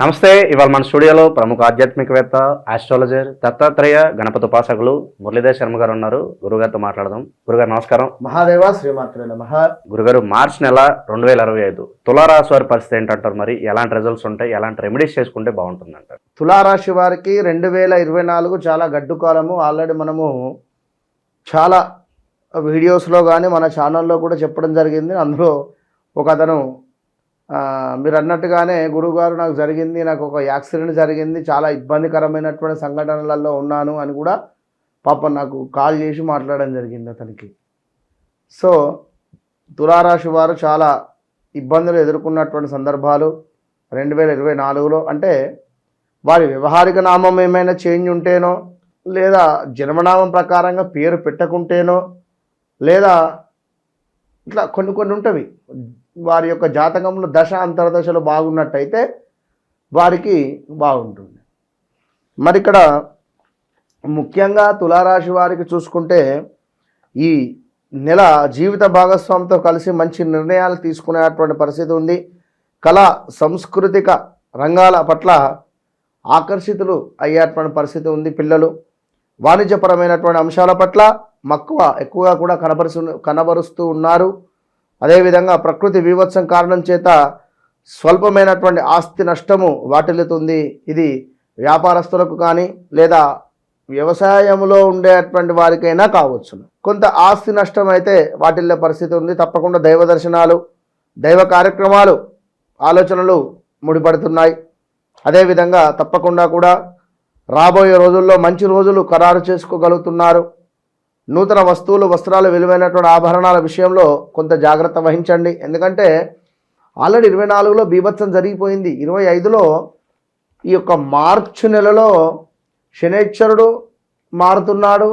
నమస్తే ఇవాళ మన స్టూడియోలో ప్రముఖ ఆధ్యాత్మికవేత్త ఆస్ట్రాలజర్ దత్తాత్రేయ గణపతి ఉపాసకులు మురళీధర్ శర్మ గారు ఉన్నారు. గురుగారితో మాట్లాడదాం. గురుగారు నమస్కారం. మహాదేవ శ్రీమాత్రే నమ. గురుగారు మార్చ్ నెల రెండు వేల ఇరవై ఐదు తులారాశి వారి పరిస్థితి ఏంటంటారు మరి? ఎలాంటి రిజల్ట్స్ ఉంటాయి? ఎలాంటి రెమెడీస్ చేసుకుంటే బాగుంటుంది అంటారు తులారాశి వారికి రెండు వేల ఇరవై నాలుగు చాలా గడ్డు కాలము. ఆల్రెడీ మనము చాలా వీడియోస్లో కానీ మన ఛానల్లో కూడా చెప్పడం జరిగింది. అందులో ఒక అతను మీరు అన్నట్టుగానే గురువుగారు నాకు జరిగింది నాకు ఒక యాక్సిడెంట్ జరిగింది చాలా ఇబ్బందికరమైనటువంటి సంఘటనలలో ఉన్నాను అని కూడా పాపం నాకు కాల్ చేసి మాట్లాడడం జరిగింది అతనికి. సో తులారాశి వారు చాలా ఇబ్బందులు ఎదుర్కొన్నటువంటి సందర్భాలు రెండు వేల ఇరవై నాలుగులో అంటే వారి వ్యవహారిక నామం ఏమైనా చేంజ్ ఉంటేనో లేదా జన్మనామం ప్రకారంగా పేరు పెట్టకుంటేనో లేదా ఇట్లా కొన్ని కొన్ని ఉంటవి. వారి యొక్క జాతకంలో దశ అంతర్దశలు బాగున్నట్టయితే వారికి బాగుంటుంది. మరి ఇక్కడ ముఖ్యంగా తులారాశి వారికి చూసుకుంటే ఈ నెల జీవిత భాగస్వామితో కలిసి మంచి నిర్ణయాలు తీసుకునేటువంటి పరిస్థితి ఉంది. కళా సాంస్కృతిక రంగాల పట్ల ఆకర్షితులు అయ్యేటువంటి పరిస్థితి ఉంది పిల్లలు. వాణిజ్యపరమైనటువంటి అంశాల పట్ల మక్కువ ఎక్కువగా కూడా కనబరుసు కనబరుస్తూ ఉన్నారు. అదేవిధంగా ప్రకృతి వివత్సం కారణం చేత స్వల్పమైనటువంటి ఆస్తి నష్టము వాటిల్లుతుంది. ఇది వ్యాపారస్తులకు కానీ లేదా వ్యవసాయంలో ఉండేటువంటి వారికైనా కావచ్చు. కొంత ఆస్తి నష్టం అయితే వాటిల్లే పరిస్థితి ఉంది. తప్పకుండా దైవ దర్శనాలు దైవ కార్యక్రమాలు ఆలోచనలు ముడిపడుతున్నాయి. అదేవిధంగా తప్పకుండా కూడా రాబోయే రోజుల్లో మంచి రోజులు ఖరారు చేసుకోగలుగుతున్నారు. నూతన వస్తువులు వస్త్రాలు విలువైనటువంటి ఆభరణాల విషయంలో కొంత జాగ్రత్త వహించండి. ఎందుకంటే ఆల్రెడీ ఇరవై నాలుగులో బీభత్సం జరిగిపోయింది. ఇరవై ఐదులో ఈ యొక్క మార్చు నెలలో శనేశ్వరుడు మారుతున్నాడు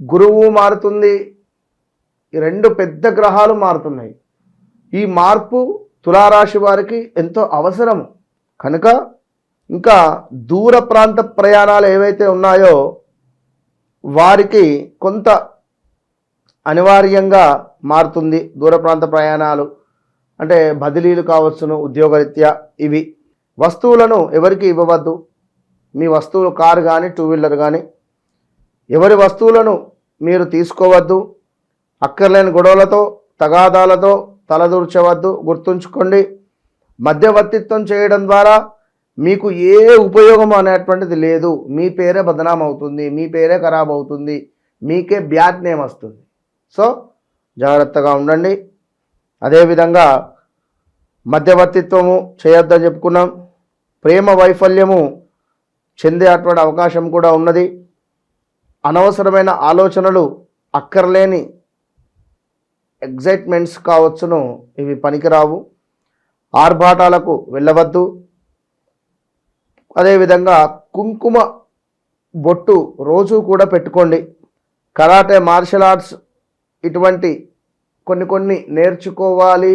గురువు మారుతుంది ఈ రెండు పెద్ద గ్రహాలు మారుతున్నాయి. ఈ మార్పు తులారాశి వారికి ఎంతో అవసరం కనుక ఇంకా దూర ప్రాంత ప్రయాణాలు ఏవైతే ఉన్నాయో వారికి కొంత అనివార్యంగా మారుతుంది దూర ప్రాంత ప్రయాణాలు. అంటే బదిలీలు కావచ్చును ఉద్యోగరీత్యా ఇవి. వస్తువులను ఎవరికి ఇవ్వవద్దు. మీ వస్తువులు కారు కానీ టూ వీలర్ కానీ ఎవరి వస్తువులను మీరు తీసుకోవద్దు. అక్కర్లేని గొడవలతో తగాదాలతో తలదూర్చవద్దు. గుర్తుంచుకోండి. మధ్యవర్తిత్వం చేయడం ద్వారా మీకు ఏ ఉపయోగం అనేటువంటిది లేదు. మీ పేరే బదనాం అవుతుంది మీ పేరే ఖరాబ్ అవుతుంది మీకే బ్యాడ్ నేమ్ వస్తుంది. సో జాగ్రత్తగా ఉండండి. అదేవిధంగా మధ్యవర్తిత్వము చేయొద్దని చెప్పుకున్నాం. ప్రేమ వైఫల్యము చెందేటువంటి అవకాశం కూడా ఉన్నది. అనవసరమైన ఆలోచనలు అక్కర్లేని ఎగ్జైట్మెంట్స్ కావచ్చును. ఇవి పనికిరావు. ఆర్భాటాలకు వెళ్ళవద్దు. అదేవిధంగా కుంకుమ బొట్టు రోజు కూడా పెట్టుకోండి. కరాటే మార్షల్ ఆర్ట్స్ ఇటువంటి కొన్ని కొన్ని నేర్చుకోవాలి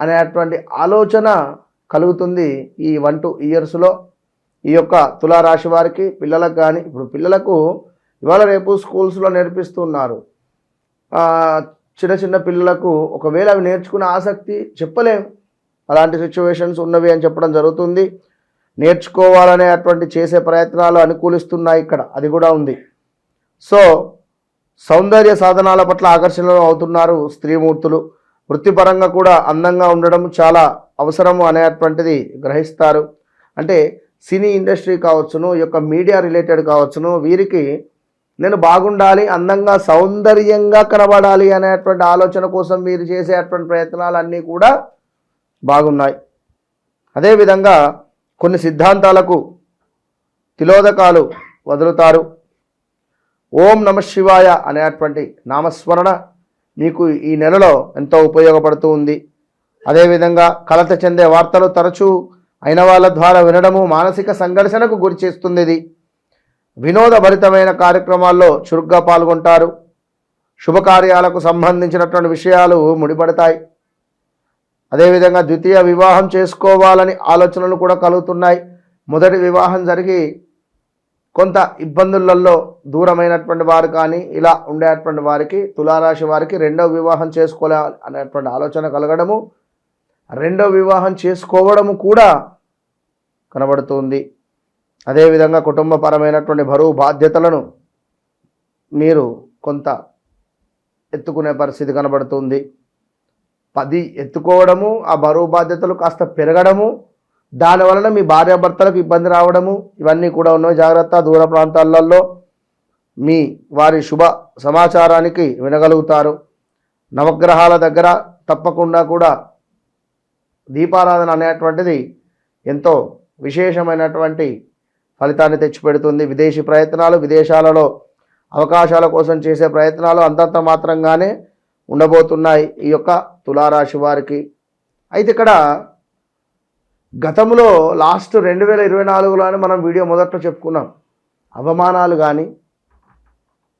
అనేటువంటి ఆలోచన కలుగుతుంది ఈ వన్ టూ ఇయర్స్లో ఈ యొక్క తులారాశి వారికి పిల్లలకు కానీ ఇప్పుడు పిల్లలకు ఇవాళ రేపు స్కూల్స్లో నేర్పిస్తున్నారు. చిన్న చిన్న పిల్లలకు ఒకవేళ అవి నేర్చుకునే ఆసక్తి చెప్పలేం. అలాంటి సిచ్యువేషన్స్ ఉన్నవి అని చెప్పడం జరుగుతుంది. నేర్చుకోవాలనే అటువంటి చేసే ప్రయత్నాలు అనుకూలిస్తున్నాయి ఇక్కడ. అది కూడా ఉంది. సో సౌందర్య సాధనాల పట్ల ఆకర్షణలు అవుతున్నారు స్త్రీమూర్తులు. వృత్తిపరంగా కూడా అందంగా ఉండడం చాలా అవసరము అనేటువంటిది గ్రహిస్తారు. అంటే సినీ ఇండస్ట్రీ కావచ్చును ఈ యొక్క మీడియా రిలేటెడ్ కావచ్చును. వీరికి నేను బాగుండాలి అందంగా సౌందర్యంగా కనబడాలి అనేటువంటి ఆలోచన కోసం మీరు చేసేటువంటి ప్రయత్నాలన్నీ కూడా బాగున్నాయి. అదేవిధంగా కొన్ని సిద్ధాంతాలకు తిలోదకాలు వదులుతారు. ఓం నమ శివాయ అనేటువంటి నామస్మరణ మీకు ఈ నెలలో ఎంతో ఉపయోగపడుతూ ఉంది. అదేవిధంగా కలత చెందే వార్తలు తరచూ అయిన వాళ్ళ ద్వారా వినడము మానసిక సంఘర్షణకు గురి చేస్తుంది ఇది వినోదభరితమైన కార్యక్రమాల్లో చురుగ్గా పాల్గొంటారు. శుభకార్యాలకు సంబంధించినటువంటి విషయాలు ముడిపడతాయి. అదేవిధంగా ద్వితీయ వివాహం చేసుకోవాలని ఆలోచనలు కూడా కలుగుతున్నాయి. మొదటి వివాహం జరిగి కొంత ఇబ్బందులలో దూరమైనటువంటి వారు కానీ ఇలా ఉండేటువంటి వారికి తులారాశి వారికి రెండవ వివాహం చేసుకోవాలి అనేటువంటి ఆలోచన కలగడము రెండో వివాహం చేసుకోవడము కూడా కనబడుతుంది. అదేవిధంగా కుటుంబపరమైనటువంటి బరువు బాధ్యతలను మీరు కొంత ఎత్తుకునే పరిస్థితి కనబడుతుంది. పది ఎత్తుకోవడము ఆ బరువు బాధ్యతలు కాస్త పెరగడము దానివలన మీ భార్యాభర్తలకు ఇబ్బంది రావడము ఇవన్నీ కూడా ఉన్నాయి జాగ్రత్త. దూర ప్రాంతాలలో మీ వారి శుభ సమాచారానికి వినగలుగుతారు. నవగ్రహాల దగ్గర తప్పకుండా కూడా దీపారాధన అనేటువంటిది ఎంతో విశేషమైనటువంటి ఫలితాన్ని తెచ్చిపెడుతుంది. విదేశీ ప్రయత్నాలు విదేశాలలో అవకాశాల కోసం చేసే ప్రయత్నాలు అంతంత మాత్రంగానే ఉండబోతున్నాయి. ఈ యొక్క తులారాశి వారికి. అయితే ఇక్కడ గతంలో లాస్ట్ రెండు వేల ఇరవై నాలుగులోనే మనం వీడియో మొదట్లో చెప్పుకున్నాం. అవమానాలు కానీ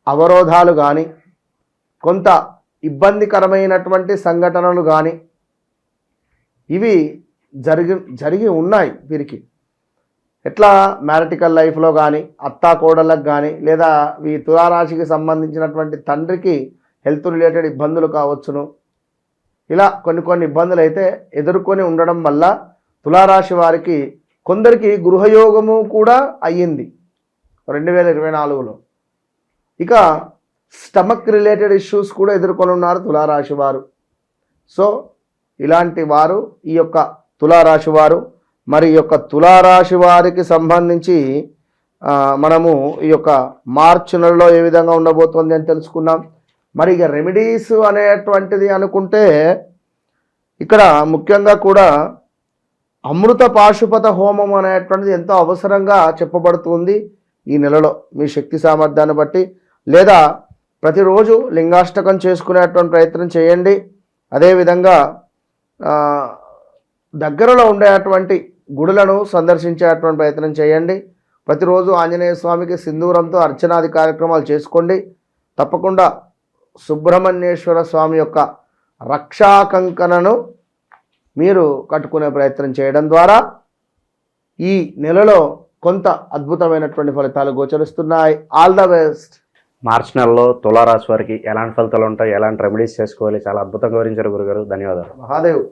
అవరోధాలు కానీ కొంత ఇబ్బందికరమైనటువంటి సంఘటనలు కానీ ఇవి జరిగి జరిగి ఉన్నాయి వీరికి. ఎట్లా మ్యారిటికల్ లైఫ్లో కానీ అత్తా కోడళ్ళకు కానీ లేదా ఈ తులారాశికి సంబంధించినటువంటి తండ్రికి హెల్త్ రిలేటెడ్ ఇబ్బందులు కావచ్చును ఇలా కొన్ని కొన్ని ఇబ్బందులు అయితే ఎదుర్కొని ఉండడం వల్ల తులారాశి వారికి కొందరికి గృహయోగము కూడా అయ్యింది. రెండు వేల ఇరవై నాలుగులో. ఇక స్టమక్ రిలేటెడ్ ఇష్యూస్ కూడా ఎదుర్కొని ఉన్నారు తులారాశి వారు. సో ఇలాంటి వారు ఈ యొక్క తులారాశి వారు మరి ఈ యొక్క తులారాశి వారికి సంబంధించి మనము ఈ యొక్క మార్చి నెలలో ఏ విధంగా ఉండబోతోంది అని తెలుసుకున్నాం మరి ఇక రెమెడీస్ అనేటువంటిది అనుకుంటే ఇక్కడ ముఖ్యంగా కూడా అమృత పాశుపత హోమం అనేటువంటిది ఎంతో అవసరంగా చెప్పబడుతుంది ఈ నెలలో మీ శక్తి సామర్థ్యాన్ని బట్టి. లేదా ప్రతిరోజు లింగాష్టకం చేసుకునేటువంటి ప్రయత్నం చేయండి. అదేవిధంగా దగ్గరలో ఉండేటువంటి గుడులను సందర్శించేటువంటి ప్రయత్నం చేయండి. ప్రతిరోజు ఆంజనేయ స్వామికి సింధూరంతో అర్చనాది కార్యక్రమాలు చేసుకోండి. తప్పకుండా సుబ్రహ్మణ్యేశ్వర స్వామి యొక్క రక్షా కంకణను మీరు కట్టుకునే ప్రయత్నం చేయడం ద్వారా ఈ నెలలో కొంత అద్భుతమైనటువంటి ఫలితాలు గోచరిస్తున్నాయి. ఆల్ ద బెస్ట్ మార్చి నెలలో తులారాశి వారికి ఎలాంటి ఫలితాలు ఉంటాయి? ఎలాంటి రెమెడీస్ చేసుకోవాలి? చాలా అద్భుతంగా వివరించారు గురుగారు. ధన్యవాదాలు. మహాదేవ్.